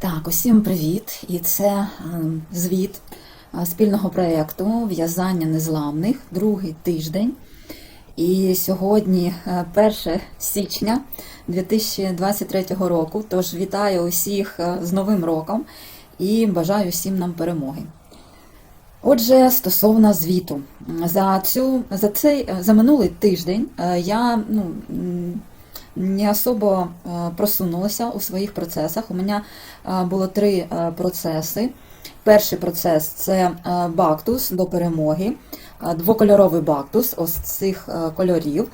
Так, усім привіт! І це е, звіт е, спільного проєкту В'язання незламних, другий тиждень. І сьогодні е, 1 січня 2023 року. Тож вітаю усіх е, з Новим роком і бажаю всім нам перемоги. Отже, стосовно звіту, за цю за цей за минулий тиждень е, я ну, не особо е, просунулася у своїх процесах. У мене е, було три е, процеси. Перший процес це бактус до перемоги, двокольоровий бактус ось цих кольорів.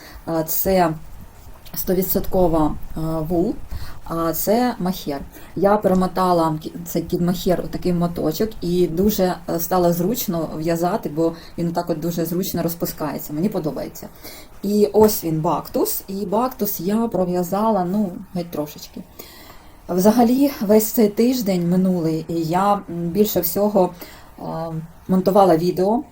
Це 100% е, вул, а це махер. Я перемотала цей під махер у такий моточок і дуже е, стало зручно в'язати, бо він так от дуже зручно розпускається. Мені подобається. І ось він бактус, і бактус я пров'язала ну, геть трошечки. Взагалі, весь цей тиждень минулий я більше всього е, монтувала відео.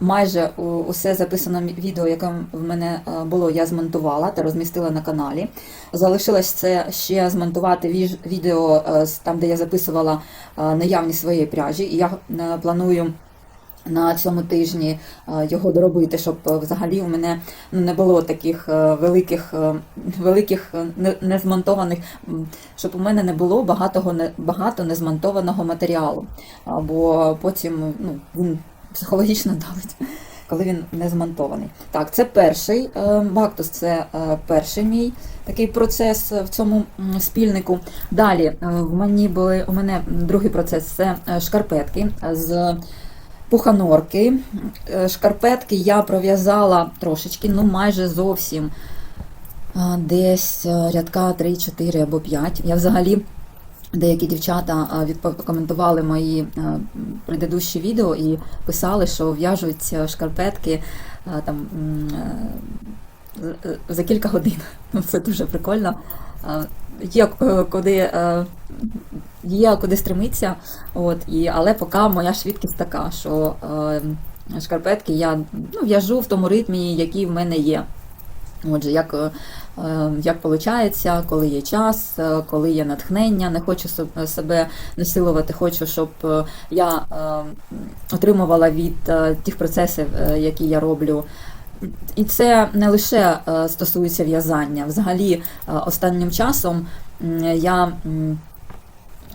Майже усе записане відео, яке в мене е, було, я змонтувала та розмістила на каналі. Залишилось це ще змонтувати відео е, там, де я записувала е, наявність своєї пряжі. І я планую на цьому тижні його доробити, щоб взагалі у мене ну, не було таких великих, великих незмонтованих, щоб у мене не було багатого багато незмонтованого матеріалу. Бо потім ну, він психологічно давить. Коли він не змонтований. Так, це перший е, бактус, це е, перший мій такий процес в цьому спільнику. Далі е, в мені були у мене другий процес це шкарпетки з пуханорки. Шкарпетки я пров'язала трошечки, ну майже зовсім десь рядка 3-4 або 5. Я взагалі. Деякі дівчата а, відкоментували мої предыдущі відео і писали, що в'яжуть е, шкарпетки там, е, за кілька годин. Ну, Це дуже прикольно. Є е, куди, е, є куди стремитися, от, і, але поки моя швидкість така, що е, шкарпетки я ну, в'яжу в тому ритмі, який в мене є. Отже, як, е, як виходить, коли є час, е, коли є натхнення, не хочу себе насилувати, хочу, щоб е, я отримувала від тих процесів, які я роблю. І це не лише стосується в'язання. Взагалі, останнім часом я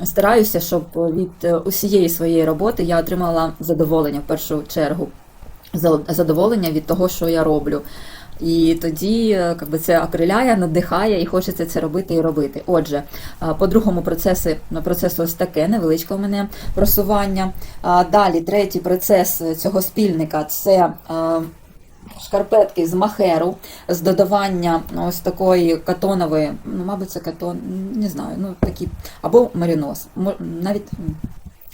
стараюся, щоб від усієї своєї роботи я отримала задоволення в першу чергу. Задоволення від того, що я роблю. І тоді е, би, це окриляє, надихає і хочеться це робити і робити. Отже, по другому процесу, процесу ось таке невеличке у мене просування. Далі, третій процес цього спільника це е, шкарпетки з махеру, з додавання ось такої катонової, ну, мабуть, це катон, не знаю, ну такі, або марінос, навіть.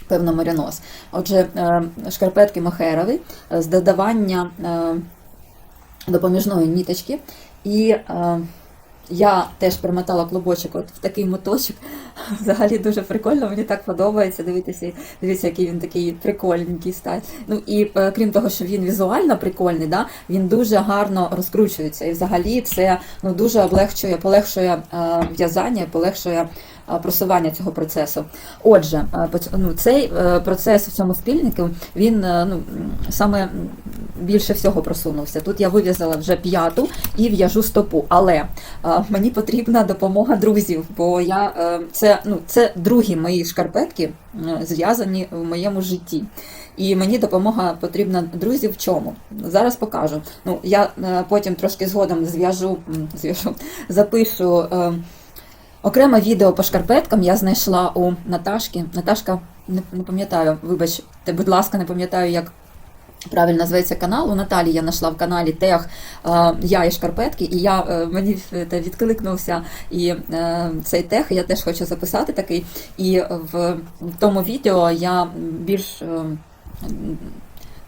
Певно, марінос. Отже, е, шкарпетки махерові з додавання е, допоміжної ніточки. І е, я теж примотала клубочок от в такий моточок. Взагалі дуже прикольно, мені так подобається. Дивіться, дивіться, який він такий прикольненький стать. Ну і е, крім того, що він візуально прикольний, да, він дуже гарно розкручується. І взагалі це ну, дуже облегчує, полегшує е, в'язання, полегшує просування цього процесу. Отже, е, ну, цей е, процес в цьому спільнику він е, ну, саме більше всього просунувся. Тут я вив'язала вже п'яту і в'яжу стопу. Але е, мені потрібна допомога друзів, бо я е, це, ну, це другі мої шкарпетки е, зв'язані в моєму житті. І мені допомога потрібна друзів в чому? Зараз покажу. Ну, я е, потім трошки згодом зв'яжу, зв'яжу запишу. Окреме відео по шкарпеткам я знайшла у Наташки. Наташка, не, не пам'ятаю, вибач, ти, будь ласка, не пам'ятаю, як правильно називається канал. У Наталі я знайшла в каналі Тех е, Я і шкарпетки, і я е, мені відкликнувся і е, цей тех, я теж хочу записати такий. І в тому відео я більш.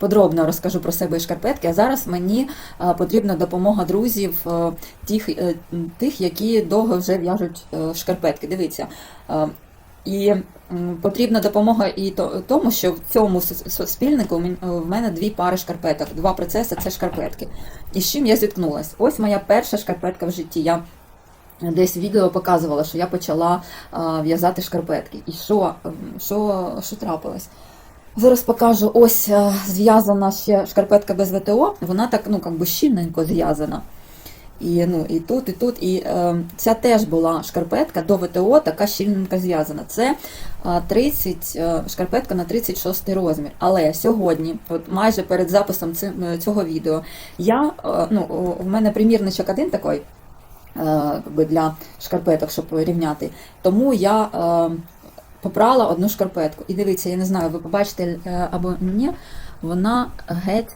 Подробно розкажу про себе і шкарпетки, а зараз мені е, потрібна допомога друзів, е, тих, е, тих, які довго вже в'яжуть шкарпетки. Дивіться. І потрібна допомога і тому, що в цьому спільнику в мене дві пари шкарпеток, два процеси це шкарпетки. І з чим я зіткнулася? Ось моя перша шкарпетка в житті. Я десь відео показувала, що я почала в'язати шкарпетки. І що, що, що трапилось? Зараз покажу, ось е, зв'язана ще шкарпетка без ВТО, вона так ну, как би щільненько зв'язана. І, ну, і тут, і тут. І е, ця теж була шкарпетка до ВТО, така щільненько зв'язана. Це е, 30, е, шкарпетка на 36 розмір. Але сьогодні, от майже перед записом е, цього відео, я, е, ну, у мене примірничок один такий, е, якби для шкарпеток, щоб рівняти. Тому я е, попрала одну шкарпетку. І дивіться, я не знаю, ви побачите е, або ні, вона геть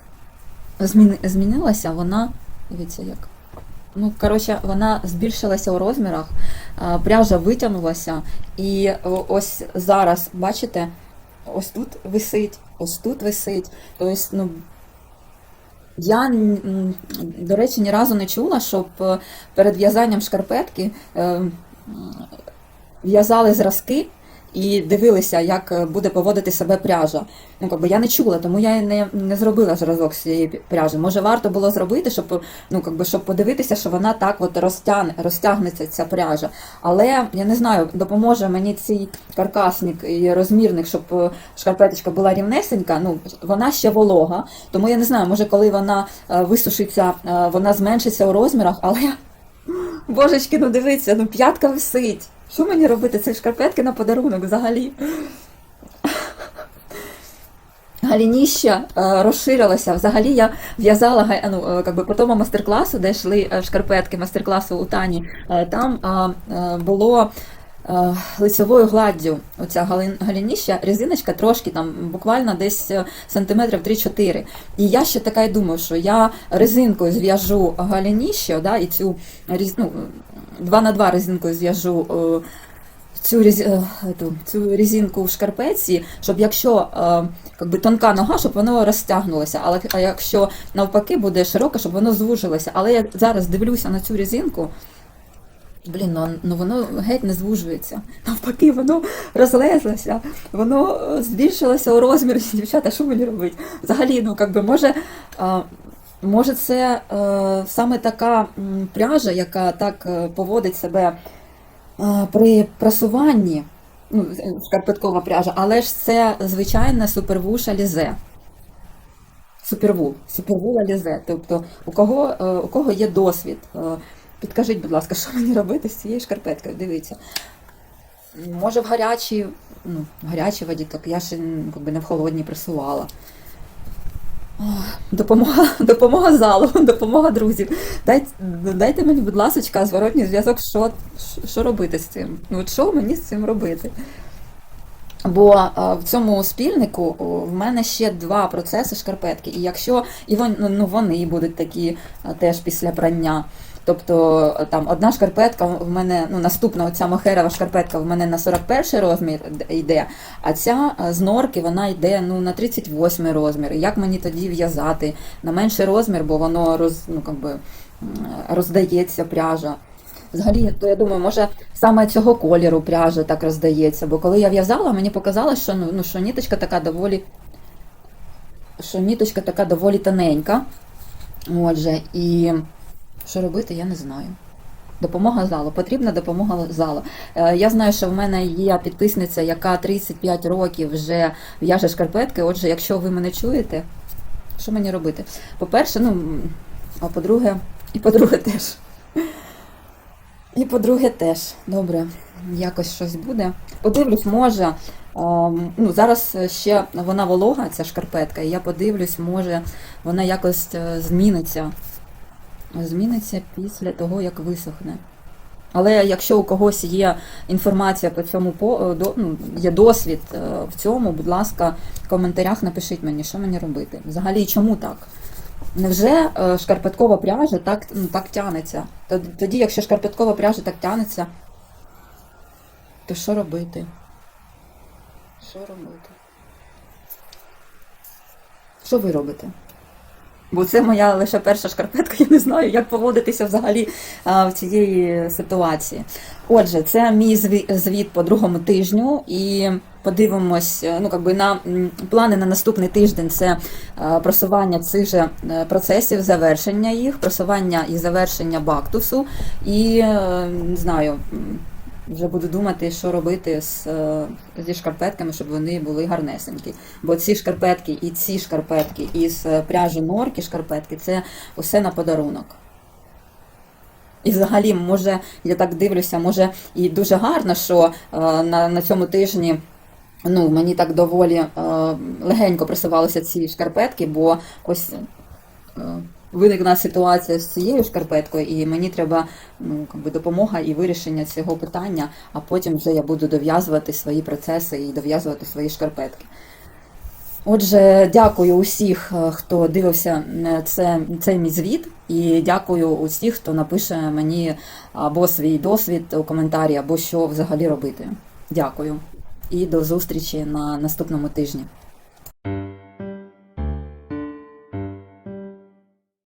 зміни, змінилася, вона, дивіться, як. Ну, коротше, вона збільшилася у розмірах, пряжа витягнулася, і ось зараз, бачите, ось тут висить, ось тут висить. Тобто, ну, я, до речі, ні разу не чула, щоб е, перед в'язанням шкарпетки е, в'язали зразки і дивилися, як е, буде поводити себе пряжа. Ну, якби я не чула, тому я не, не зробила зразок з цієї пряжі. Може, варто було зробити, щоб, ну, якби, щоб подивитися, що вона так от розтягне, розтягнеться ця пряжа. Але я не знаю, допоможе мені цей каркасник і розмірник, щоб е, шкарпеточка була рівнесенька. Ну, вона ще волога, тому я не знаю, може, коли вона е, висушиться, вона зменшиться у розмірах, але Божечки, ну дивіться, ну п'ятка висить. Що мені робити? Це шкарпетки на подарунок взагалі. Галініща е, розширилася. Взагалі я в'язала ну, е, как би, по тому мастер-класу, де йшли е, шкарпетки мастер-класу у Тані. е, Там е, е, було е, лицевою гладдю оця галініща, резиночка трошки там, буквально десь е, сантиметрів 3-4. І я ще така й думаю, що я резинкою зв'яжу галініще, да, і цю ну, 2 на 2 резинкою зв'яжу. е, Цю, е, цю резинку в шкарпетці, щоб якщо е, как тонка нога, щоб воно розтягнулося. Але а якщо навпаки буде широка, щоб воно звужилося. Але я зараз дивлюся на цю резинку. Блін, ну, ну воно геть не звужується. Навпаки, воно розлезлося, воно збільшилося у розмірі. Дівчата, що мені робити? Взагалі, ну как би, може, е, може це е, саме така пряжа, яка так е, поводить себе е, при прасуванні, ну, з- шкарпеткова пряжа, але ж це звичайна супервуша лізе. Супервул, супервула лізе. Тобто, у кого, е, у кого є досвід, е, підкажіть, будь ласка, що мені робити з цією шкарпеткою? Дивіться. Може в гарячій, ну, в гарячій воді, так я ще якби, не в холодній пресувала. Ох, Допомога, допомога залу, допомога друзів. Дайте, дайте мені, будь ласка, зворотній зв'язок, що, що робити з цим. Ну, що мені з цим робити? Бо в цьому спільнику в мене ще два процеси шкарпетки. І якщо і вон, ну, ну, вони будуть такі теж після прання. Тобто там одна шкарпетка в мене, ну наступна оця мохерова шкарпетка в мене на 41 розмір йде, а ця з норки вона йде ну, на 38 розмір. Як мені тоді в'язати на менший розмір, бо воно роз, ну, би, роздається пряжа. Взагалі, то я думаю, може саме цього кольору пряжа так роздається. Бо коли я в'язала, мені показалось, що ну, ну що ніточка така доволі, що ніточка така доволі тоненька. Отже, і що робити, я не знаю. Допомога залу. Потрібна допомога залу. Е, Я знаю, що в мене є підписниця, яка 35 років вже в'яже шкарпетки. Отже, якщо ви мене чуєте, що мені робити? По-перше, ну, а по-друге, і по-друге теж. І по-друге, теж. Добре, якось щось буде. Подивлюсь, може. ем, ну, зараз ще вона волога, ця шкарпетка, і я подивлюсь, може вона якось е, зміниться. Зміниться після того, як висохне. Але якщо у когось є інформація по цьому е, ну, є досвід е, в цьому, будь ласка, в коментарях напишіть мені, що мені робити. Взагалі, чому так? Невже е, шкарпеткова пряжа так, ну, так тянеться? Тоді, тоді, якщо шкарпеткова пряжа так тянеться, то що робити? Що робити? Що ви робите? Бо це моя лише перша шкарпетка, я не знаю, як поводитися взагалі в цієї ситуації. Отже, це мій зві- звіт по другому тижню, і подивимось, е, ну якби на плани на наступний тиждень це е, просування цих же е, процесів, завершення їх, просування і завершення бактусу, і не знаю. Вже буду думати, що робити з, е, зі шкарпетками, щоб вони були гарнесенькі. Бо ці шкарпетки і ці шкарпетки із е, пряжі норки шкарпетки це усе на подарунок. І взагалі, може, я так дивлюся, може і дуже гарно, що е, на, на цьому тижні ну, мені так доволі е, легенько просувалися ці шкарпетки, бо ось е, виникла ситуація з цією шкарпеткою, і мені треба ну, якби допомога і вирішення цього питання, а потім вже я буду дов'язувати свої процеси і дов'язувати свої шкарпетки. Отже, дякую усіх, е, хто дивився це, цей мій звіт, і дякую усіх, хто напише мені або свій досвід у коментарі, або що взагалі робити. Дякую. І до зустрічі на наступному тижні.